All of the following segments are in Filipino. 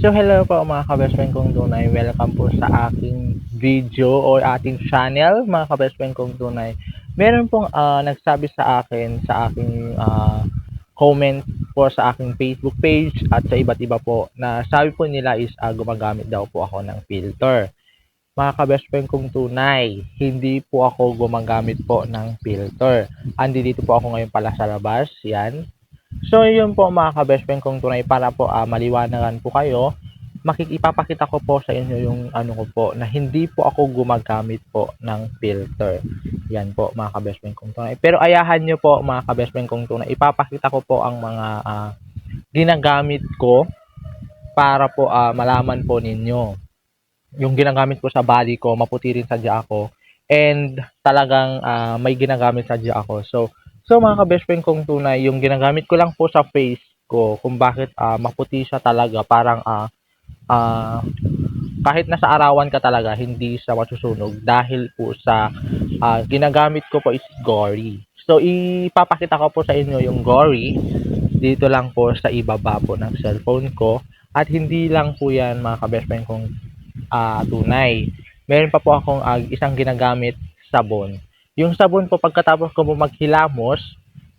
So hello po mga ka-best friend kong tunay. Welcome po sa aking video or ating channel mga ka-best friend kong tunay. Meron pong ah, nagsabi sa akin sa aking ah, comment po sa aking Facebook page at sa iba't iba po na sabi po nila is ah, gumagamit daw po ako ng filter. Mga ka-best friend kong tunay, hindi po ako gumagamit po ng filter. Andi dito po ako ngayon pala sa labas, yan. So yun po mga ka-best friend kong tunay para po ah, maliwanagan po kayo. Makikipapakita ko po sa inyo yung ano ko po na hindi po ako gumagamit po ng filter. Yan po mga ka-best friend kong tunay. Pero ayahan nyo po mga ka-best friend kong tunay. Ipapakita ko po ang mga ah, ginagamit ko para po ah, malaman po ninyo. Yung ginagamit ko sa body ko, maputi rin sadya ako. And talagang ah, may ginagamit sadya ako. So, So mga ka-best friend kong tunay, yung ginagamit ko lang po sa face ko kung bakit ah, maputi siya talaga, parang ah ah, kahit nasa arawan ka talaga, hindi siya masusunog dahil po sa ah, ginagamit ko po is Gory. So ipapakita ko po sa inyo yung Gory dito lang po sa ibaba po ng cellphone ko at hindi lang po yan mga ka-best friend kong ah, tunay. Meron pa po akong ah, isang ginagamit sabon. Yung sabon po pagkatapos ko po maghilamos,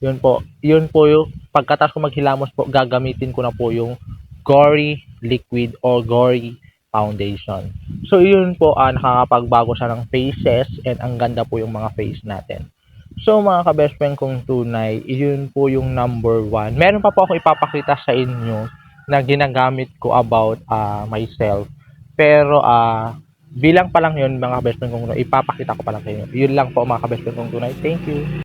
yun po, yun po yung pagkatapos ko maghilamos po, gagamitin ko na po yung Gory Liquid or Gory Foundation. So yun po, ah, nakakapagbago siya ng faces and ang ganda po yung mga face natin. So mga ka-best friend kong tunay, yun po yung number one. Meron pa po ako ipapakita sa inyo na ginagamit ko about ah, myself. Pero ah bilang pa lang yun mga ka-best friend kong tunay, ipapakita ko pa lang sa inyo. Yun lang po mga ka-best friend kong tunay. Thank you.